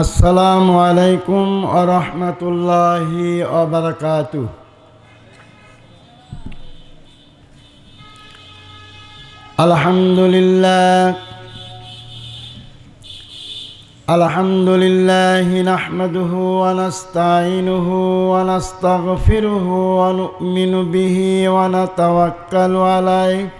আসসালামু আলাইকুম আরহামতুল্লাহি অবরকাতু আলহামদুলিল্লাহ الحمد لله نحمده ونستعينه ونستغفره ونؤمن به ونتوكل عليه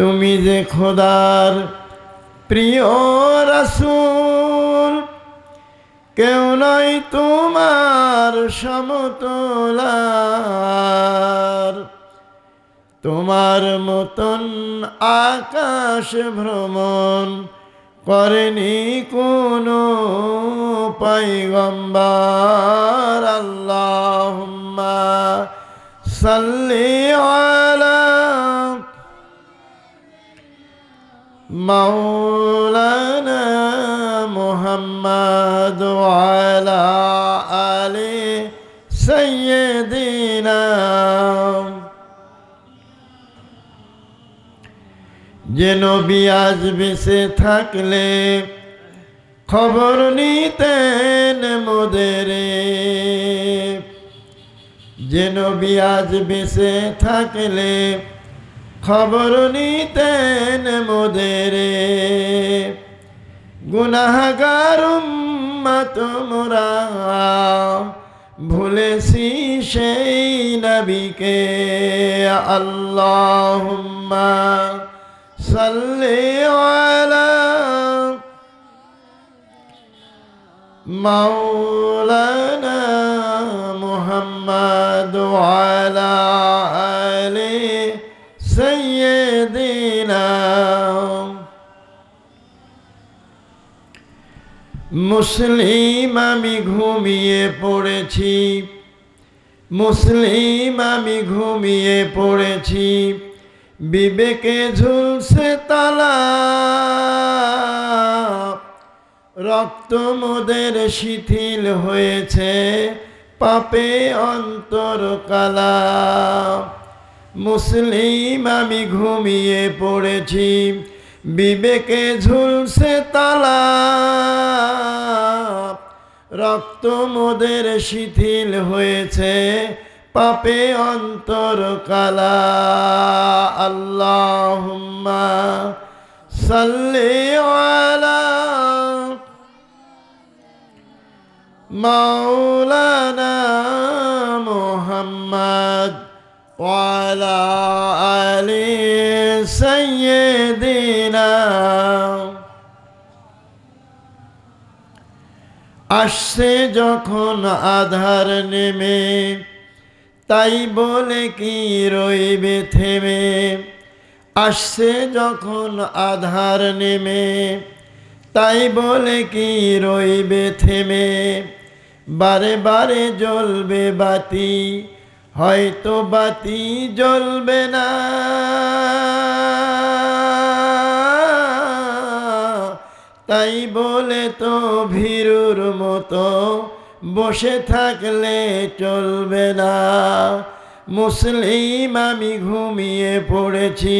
তুমি যে খোদার প্রিয় রাসূল, কেউ নয় তোমার সমতলার। তোমার মতন আকাশ ভ্রমণ করেনি কোনো পৈগম্বর আল্লাহুম্মা সাল্লি আলা مولانا محمد وعلى آل سيدنا যে নবী আজ বেঁচে থাকলে খবর নিতেন মোদেরে যে নবী আজ বেঁচে থাকলে খবর নিতেন মোদের। গুনাহগার তোমরা ভুলেছি সেই নবীকে। আল্লাহ সাল্লে মাওলানা মুহাম্মদ আলা মুসলিম আমি ঘুমিয়ে পড়েছি। মুসলিম আমি ঘুমিয়ে পড়েছি। বিবেকে ঝুলছে তালা। রক্ত মোদের শিথিল হয়েছে পাপে অন্তর কালা। মুসলিম আমি ঘুমিয়ে পড়েছি। বিবেকে ঝুলছে তালা। রক্ত মোদের শিথিল হয়েছে পাপে অন্তর কালা। আল্লাহ সাল্লে মাওলানা মোহাম্মদ ওয়ালা আসছে যখন আধার নেমে, তাই বলে কি রইবে থেমে? আসছে যখন আধার নেমে, তাই বলে কি রইবে থেমে? বারে বারে জ্বলবে বাতি, হয়তো বাতি জ্বলবে না। তাই বলে তো ভীরুর মতো, বসে থাকলে চলবে না। মুসলিম আমি ঘুমিয়ে পড়েছি,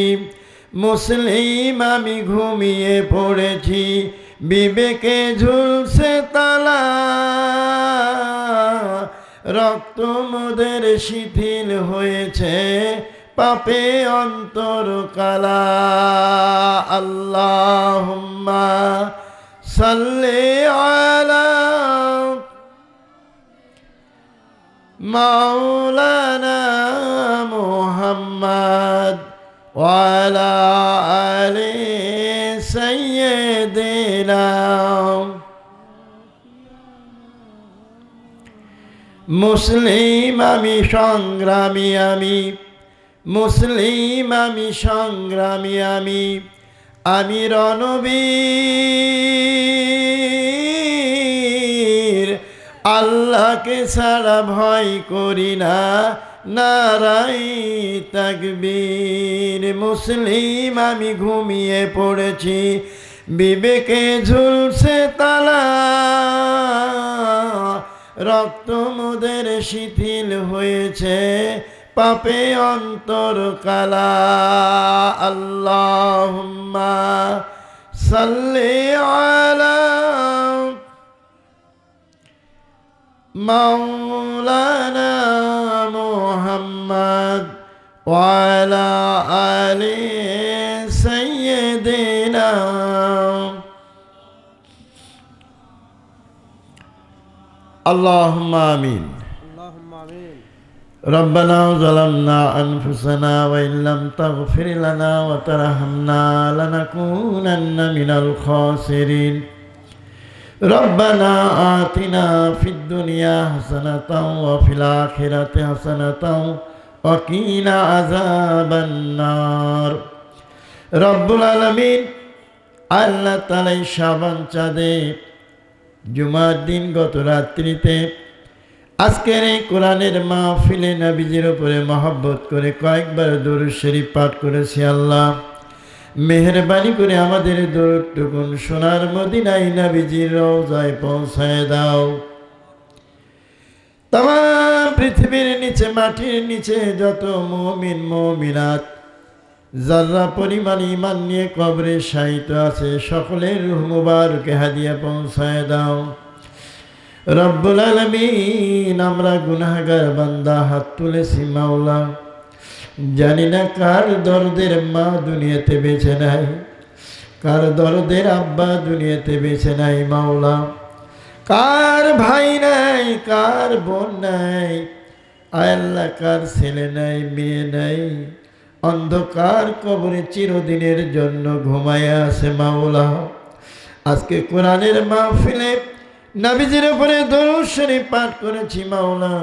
মুসলিম আমি ঘুমিয়ে পড়েছি, বিবেকে ঝুলছে তালা। রক্ত মোদের শিথিল হয়েছে পাপে অন্তর কালা। আল্লাহ সাল্লে আলা মাওলানা মোহাম্মদ ওয়ালা আলে সৈয়দেনা মুসলিম আমি, সংগ্রামী আমি মুসলিম আমি সংগ্রামী, আমি আমি রণবীর আল্লাহকে ছাড়া ভয় করি না নারাই তাকবীর। মুসলিম আমি ঘুমিয়ে পড়েছি, বিবেকে ঝুলছে তালা। রক্ত মোদের শিথিল হয়েছে পাপে অন্তর কালা। আল্লাহ সাল্লে আলা মাওলানা মোহাম্মদ ওয়ালা আলী সৈয়দিনা আল্লাহ আমিন। ربنا ظلمنا أنفسنا وإن لم تغفر لنا وترحمنا لنكونن من الخاسرين ربنا آتنا في الدنيا حسنة وفي الآخرة حسنة وقنا عذاب النار رب العالمين আল্লাহ তালাই সাবান চাঁদে জুমার দিন গত রাত্রিতে আজকের এই কোরআনের মাহফিলে নবীজির উপরে মহব্বত করে কয়েকবার দরুদ শরীফ পাঠ করেছি আল্লাহ। মেহরবানি করে আমাদের দৌড়টুকুন সোনার মদিনাই নবীজির রওজায় পৌঁছায় দাও। তাম পৃথিবীর নিচে, মাটির নিচে যত মমিন, মমিনাত যারা পরিমাণ ইমান নিয়ে কবরে সাহিত্য আছে, সকলের রুহ মুবারকে হাদিয়া পৌঁছায় দাও। রব্বুল আলমিন, আমরা গুনাহগার বান্দা, হাত তুলেছি মাওলা। জানি না কার দরদের মা দুনিয়াতে বেছে নাই, কার দরদের আব্বা দুনিয়াতে বেছে নাই মাওলা। কার ভাই নাই, কার বোন নাই আল্লাহ, কার ছেলে নাই, মেয়ে নাই, অন্ধকার কবরে চিরদিনের জন্য ঘুমায় আছে মাওলা। আজকে কোরআনের মাহফিলে নাবিজের উপরে দরুশরী পাঠ করেছি মাওলা।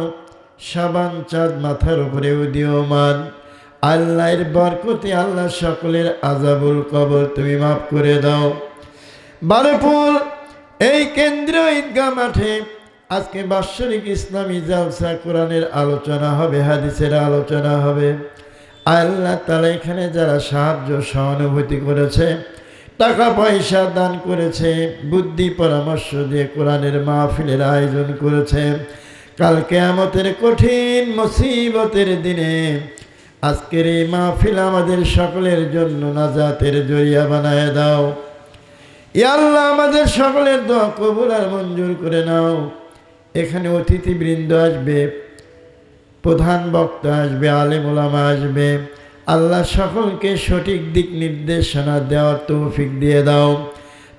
সাবান, চাঁদ, মাথার উপরে উদীয়মান। আল্লাহর বরকতে আল্লাহ সকলের আজাবুল কবর তুমি মাফ করে দাও। বারুপুর এই কেন্দ্রীয় ঈদগাহ মাঠে আজকে বাৎসরিক ইসলামী জালসা কোরআনের আলোচনা হবে, হাদিসের আলোচনা হবে। আল্লাহ তালা এখানে যারা সাহায্য, সহানুভূতি করেছে টাকা পয়সা দান করেছে, বুদ্ধি পরামর্শ দিয়ে কোরআনের মাহফিলের আয়োজন করেছে। কালকে আমাদের কঠিন মুসিবতের দিনে আজকের এই মাহফিল আমাদের সকলের জন্য নাজাতের জরিয়া বানায় দাও। ইয়া আল্লাহ, আমাদের সকলের দোয়া কবুল আর মঞ্জুর করে নাও। এখানে অতিথিবৃন্দ আসবে, প্রধান বক্তা আসবে, আলেম ওলামা আসবে। আল্লাহ সকলকে সঠিক দিক নির্দেশনা দেওয়ার তৌফিক দিয়ে দাও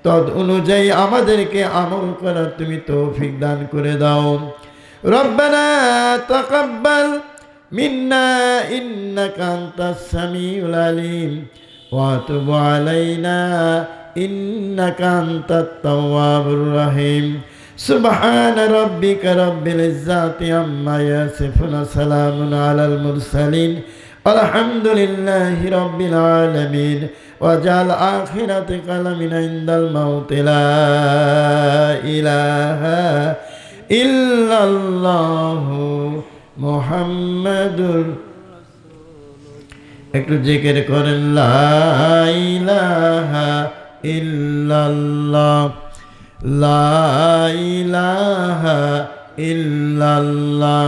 তদ অনুযায়ী আমাদেরকে আমল করার তুমি তৌফিক দান করে দাও রব্বানা তাকাব্বাল মিন্না ইন্নাকা আনতাস সামিউল আলিম ওয়া তুব আলাইনা ইন্নাকা আনতাত তাওয়াবুর রহিম سبحان ربك رب العزة عما يصفون سلام على المرسلين الحمد لله رب العالمين وجعل آخرة كلامنا عند الموت لا إله إلا الله محمد একটু জিকির করেন লা ইলাহা ইল্লাল্লাহ লা ইলাহা ইল্লাল্লাহ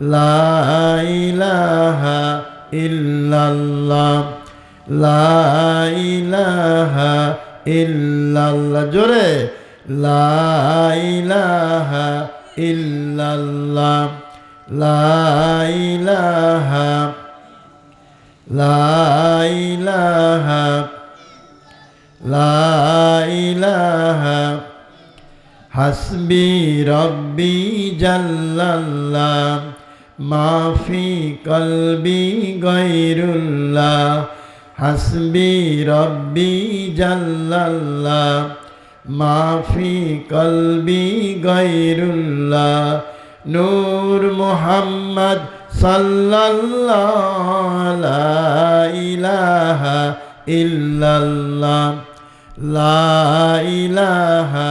লা ইলাহা ইল্লাল্লাহ। লা ইলাহা ইল্লাল্লাহ। জোরে। লা ইলাহা ইল্লাল্লাহ। লা ইলাহা লা ইলাহা লা ইলাহা। হাসবি রব্বি জাল্লাল্লাহ। মাফি কলবি গৈরুল্লাহ হাসবি রব্বি জাল্লাল্লাহ, মাফি কলবি গৈরুল্লাহ নূর মুহাম্মদ সাল্লাল্লাহ লা ইলাহা ইল্লাল্লাহ, লা ইলাহা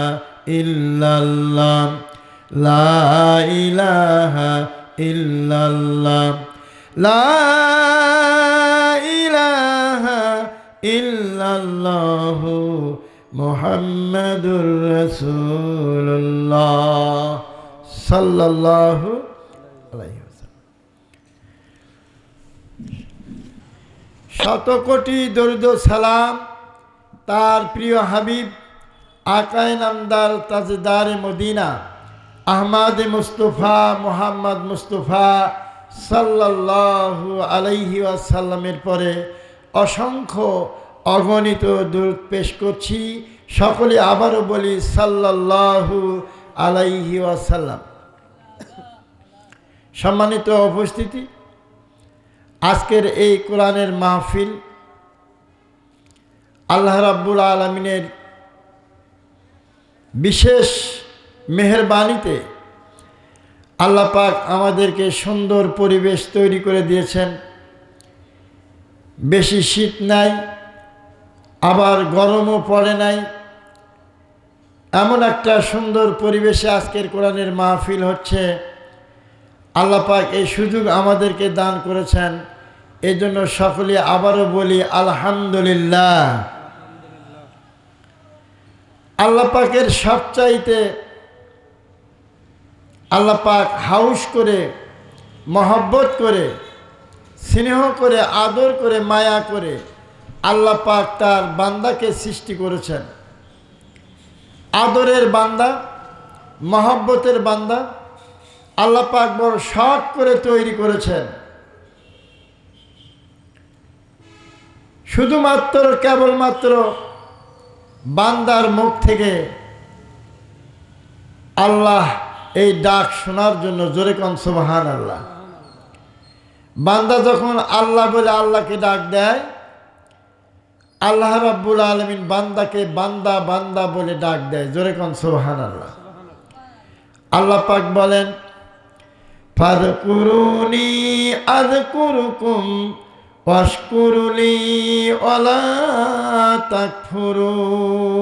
লা ইলাহা ইল্লাল্লাহ। লা ইলাহা ইল্লাল্লাহ শত কোটি দরুদ সালাম তার প্রিয় হাবিব আকায় নামদার তাজদার Medina Ahmad Mustafa, Muhammad Mustafa সাল্লাল্লাহু আলাইহি আসাল্লামের পরে অসংখ্য অগণিত দূর পেশ করছি। সকলে আবারও বলি সাল্লাল্লাহু আলাইহি আসাল্লাম সম্মানিত উপস্থিতি, আজকের এই কোরআনের মাহফিল আল্লাহ রাব্বুল আলমিনের বিশেষ মেহরবানিতে আল্লাহ পাক আমাদেরকে সুন্দর পরিবেশ তৈরি করে দিয়েছেন। বেশি শীত নাই, আবার গরমও পড়ে নাই। এমন একটা সুন্দর পরিবেশে আজকের কোরআনের মাহফিল হচ্ছে। আল্লাহ পাক এই সুযোগ আমাদেরকে দান করেছেন। এই জন্য সকলে আবারও বলি, আলহামদুলিল্লাহ। আল্লাহ পাকের সবচাইতে আল্লাহ পাক হাউস করে, মহব্বত করে, স্নেহ করে, আদর করে, মায়া করে আল্লাহ পাক তার বান্দাকে সৃষ্টি করেছেন। আদরের বান্দা, মহব্বতের বান্দা আল্লাহ পাক বড় শখ করে তৈরি করেছেন। শুধুমাত্র, কেবলমাত্র বান্দার মুখ থেকে আল্লাহ এই ডাক শোনার জন্য জোরে কন সুবহান আল্লাহ বান্দা যখন আল্লাহ বলে আল্লাহকে ডাক দেয়, আল্লাহ রাব্বুল আলমিন বান্দাকে বান্দা বান্দা বলে ডাক দেয়, জোরে কন সুবহান আল্লাহ আল্লাহ পাক বলেন, ফাদকুরুনি আযকুরুকুম ওয়াশকুরুলি ওয়ালা তাকফুরুন।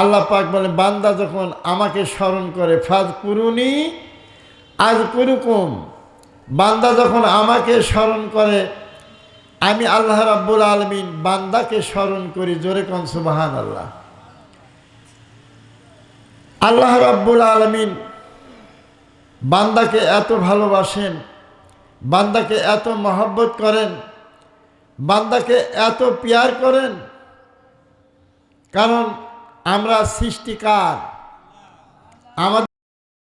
আল্লাহ পাক বলে, বান্দা যখন আমাকে স্মরণ করে, ফাজ কুরুনি আজ কুরুকুম। বান্দা যখন আমাকে স্মরণ করে, আমি আল্লাহ রাব্বুল আলমিন বান্দাকে স্মরণ করি, জোরে কন সুবাহান আল্লাহ আল্লাহ রাব্বুল আলমিন বান্দাকে এত ভালোবাসেন, বান্দাকে এত মহব্বত করেন, বান্দাকে এত পিয়ার করেন, কারণ আমরা সৃষ্টিকার। আমাদের